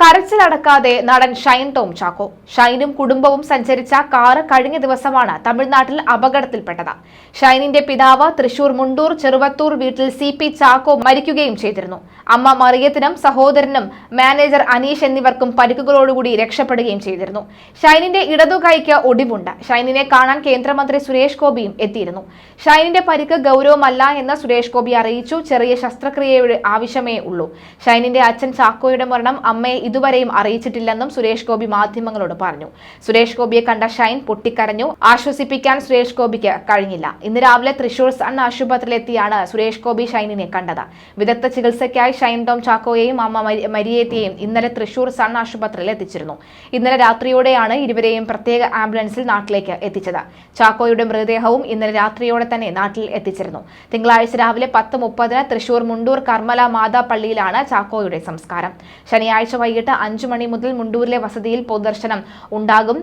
കരച്ചിലടക്കാതെ നടൻ ഷൈൻ ടോം ചാക്കോ. ഷൈനും കുടുംബവും സഞ്ചരിച്ച കാറ് കഴിഞ്ഞ ദിവസമാണ് തമിഴ്നാട്ടിൽ അപകടത്തിൽപ്പെട്ടത്. ഷൈനിന്റെ പിതാവ് തൃശൂർ മുണ്ടൂർ ചെറുവത്തൂർ വീട്ടിൽ സി പി ചാക്കോ മരിക്കുകയും ചെയ്തിരുന്നു. അമ്മ മറിയത്തിനും സഹോദരനും മാനേജർ അനീഷ് എന്നിവർക്കും പരിക്കുകളോടുകൂടി രക്ഷപ്പെടുകയും ചെയ്തിരുന്നു. ഷൈനിന്റെ ഇടതുകൈക്ക് ഒടിവുണ്ട്. ഷൈനിനെ കാണാൻ കേന്ദ്രമന്ത്രി സുരേഷ് ഗോപിയും എത്തിയിരുന്നു. ഷൈനിന്റെ പരിക്ക് ഗൗരവമല്ല എന്ന് സുരേഷ് ഗോപി അറിയിച്ചു. ചെറിയ ശസ്ത്രക്രിയയുടെ ആവശ്യമേ ഉള്ളൂ. ഷൈനിന്റെ അച്ഛൻ ചാക്കോയുടെ മരണം അമ്മയെ ഇതുവരെയും അറിയിച്ചിട്ടില്ലെന്നും സുരേഷ് ഗോപി മാധ്യമങ്ങളോട് പറഞ്ഞു. സുരേഷ് ഗോപിയെ കണ്ട ഷൈൻ പൊട്ടിക്കരഞ്ഞു. ആശ്വസിപ്പിക്കാൻ സുരേഷ് ഗോപിക്ക് കഴിഞ്ഞില്ല. ഇന്ന് രാവിലെ തൃശൂർ സൺ ആശുപത്രിയിലെത്തിയാണ് സുരേഷ് ഗോപി ഷൈനിനെ കണ്ടത്. വിദഗ്ധ ചികിത്സയ്ക്കായി ഷൈൻ ടോം ചാക്കോയെയും അമ്മ മരി- മരിയേറ്റിയെയും ഇന്നലെ തൃശൂർ സൺ ആശുപത്രിയിൽ എത്തിച്ചിരുന്നു. ഇന്നലെ രാത്രിയോടെയാണ് ഇരുവരെയും പ്രത്യേക ആംബുലൻസിൽ നാട്ടിലേക്ക് എത്തിച്ചത്. ചാക്കോയുടെ മൃതദേഹവും ഇന്നലെ രാത്രിയോടെ തന്നെ നാട്ടിൽ എത്തിച്ചിരുന്നു. തിങ്കളാഴ്ച രാവിലെ പത്ത് മുപ്പതിന് തൃശൂർ മുണ്ടൂർ കർമ്മല മാതാ പള്ളിയിലാണ് ചാക്കോയുടെ സംസ്കാരം. ശനിയാഴ്ച വൈകിട്ട് അഞ്ചു മണി മുതൽ മുണ്ടൂരിലെ വസതിയിൽ പൊതുദർശനം ഉണ്ടാകും.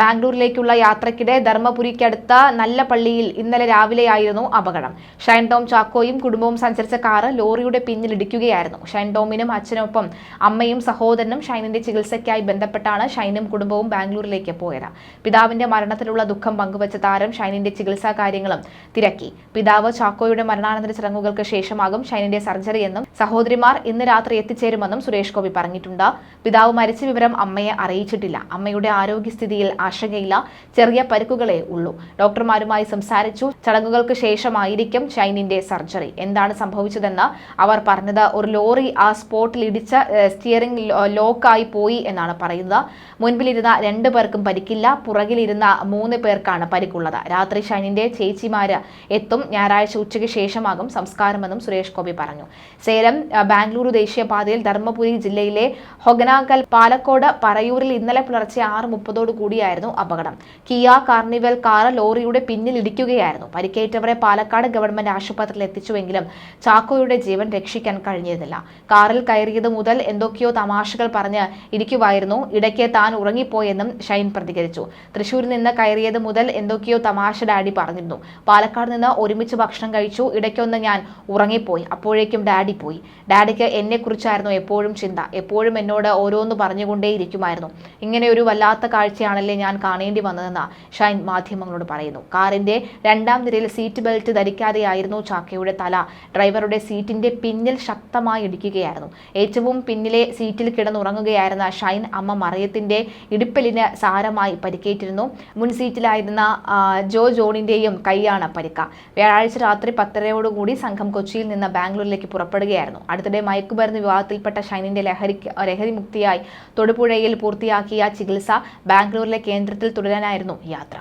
ബാംഗ്ലൂരിലേക്കുള്ള യാത്രയ്ക്കിടെ ധർമ്മപുരിക്കടുത്ത നല്ല പള്ളിയിൽ ഇന്നലെ രാവിലെയായിരുന്നു അപകടം. ഷൈൻ ടോം ചാക്കോയും കുടുംബവും സഞ്ചരിച്ച കാറ് ലോറിയുടെ പിന്നിലിടിക്കുകയായിരുന്നു ഷൈൻ ടോമിനും അച്ഛനൊപ്പം അമ്മയും സഹോദരനും ഷൈനിന്റെ ചികിത്സയ്ക്കായി ബന്ധപ്പെട്ടാണ് ഷൈനും കുടുംബവും ബാംഗ്ലൂരിലേക്ക് പോയത്. പിതാവിന്റെ മരണത്തിലുള്ള ദുഃഖം പങ്കുവച്ച താരം ഷൈനിന്റെ ചികിത്സാ കാര്യങ്ങളും തിരക്കി. പിതാവ് ചാക്കോയുടെ മരണാനന്തര ചടങ്ങുകൾക്ക് ശേഷമാകും ഷൈനിന്റെ സർജറി എന്നും സഹോദരിമാർ ഇന്ന് രാത്രി എത്തിച്ചേരുമെന്നും സുരേഷ് ഗോപി പറഞ്ഞിട്ടുണ്ട്. പിതാവ് മരിച്ച വിവരം അമ്മയെ അറിയിച്ചിട്ടില്ല. അമ്മയുടെ ആരോഗ്യസ്ഥിതിയിൽ ആശങ്കയില്ല. ചെറിയ പരുക്കുകളേ ഉള്ളൂ. ഡോക്ടർമാരുമായി സംസാരിച്ചു. ചടങ്ങുകൾക്ക് ശേഷമായിരിക്കും ഷൈനിന്റെ സർജറി. എന്താണ് സംഭവിച്ചതെന്ന് അവർ പറഞ്ഞത്. ഒരു ലോറി ആ സ്പോട്ടിൽ ഇടിച്ച സ്റ്റിയറിംഗ് ലോക്കായി പോയി എന്നാണ് പറയുന്നത്. മുൻപിലിരുന്ന രണ്ട് പേർക്കും പരിക്കില്ല. പുറകിലിരുന്ന മൂന്ന് പേർക്കാണ് പരിക്കുള്ളത്. രാത്രി ഷൈനിന്റെ ചേച്ചിമാര് എത്തും. ഞായറാഴ്ച ഉച്ചയ്ക്ക് ശേഷമാകും സംസ്കാരമെന്നും സുരേഷ് ഗോപി പറഞ്ഞു. സേലം ബാംഗ്ലൂരു ദേശീയപാതയിൽ ധർമ്മപുരി ജില്ലയിലെ ഹൊഗനാക്കൽ പാലക്കോട് പറയൂരിൽ ഇന്നലെ പുലർച്ചെ ആറ് മുപ്പതോടു കൂടിയായിരുന്നു അപകടം. കിയ കാർണിവൽ കാർ ലോറിയുടെ പിന്നിൽ ഇടിക്കുകയായിരുന്നു. പരിക്കേറ്റവരെ പാലക്കാട് ഗവൺമെന്റ് ആശുപത്രിയിൽ എത്തിച്ചുവെങ്കിലും ചാക്കോയുടെ ജീവൻ രക്ഷിക്കാൻ കഴിഞ്ഞിരുന്നില്ല. കാറിൽ കയറിയത് മുതൽ എന്തൊക്കെയോ തമാശകൾ പറഞ്ഞ് ഇരിക്കുവായിരുന്നു. ഇടയ്ക്ക് താൻ ഉറങ്ങിപ്പോയെന്നും ഷൈൻ പ്രതികരിച്ചു. തൃശൂരിൽ നിന്ന് കയറിയത് മുതൽ എന്തൊക്കെയോ തമാശ ഡാഡി പറഞ്ഞിരുന്നു. പാലക്കാട് നിന്ന് ഒരുമിച്ച് ഭക്ഷണം കഴിച്ചു. ഇടയ്ക്കൊന്ന് ഞാൻ ഉറങ്ങിപ്പോയി. അപ്പോഴേക്കും ഡാഡി പോയി. ഡാഡിക്ക് എന്നെക്കുറിച്ചായിരുന്നു എപ്പോഴും ചിന്ത. എപ്പോഴും എന്നോട് ഓരോന്ന് പറഞ്ഞുകൊണ്ടേയിരിക്കുമായിരുന്നു. ഇങ്ങനെ ഒരു വല്ലാത്ത കാഴ്ചയാണല്ലേ ഞാൻ കാണേണ്ടി വന്നതെന്ന് ഷൈൻ മാധ്യമങ്ങളോട് പറയുന്നു. കാറിന്റെ രണ്ടാം നിരയിൽ സീറ്റ് ബെൽറ്റ് ധരിക്കാതെയായിരുന്നു ചാക്കയുടെ തല. ഡ്രൈവറുടെ സീറ്റിന്റെ പിന്നിൽ ശക്തമായി ഇടിക്കുകയായിരുന്നു. ഏറ്റവും പിന്നിലെ സീറ്റിൽ കിടന്നുറങ്ങുകയായിരുന്ന ഷൈൻ അമ്മ മറിയത്തിന്റെ ഇടുപ്പലിന് സാരമായി പരിക്കേറ്റിരുന്നു. മുൻ സീറ്റിലായിരുന്ന ജോ ജോണിന്റെയും കൈയാണ് പരിക്ക. വ്യാഴാഴ്ച രാത്രി പത്തരയോടുകൂടി സംഘം കൊച്ചിയിൽ നിന്ന് ബാംഗ്ലൂരിലേക്ക് പുറപ്പെടുകയായിരുന്നു. അടുത്തിടെ മയക്കുമരുന്ന് വിവാഹത്തിൽപ്പെട്ട ഷൈനിന്റെ ലഹരിക്ക് ലഹരി മുക്തിയായി. തൊടുപുഴയിൽ പൂർത്തിയാക്കിയ ചികിത്സ ബാംഗ്ലൂരിലെ കേന്ദ്രത്തിൽ തുടരാനായിരുന്നു യാത്ര.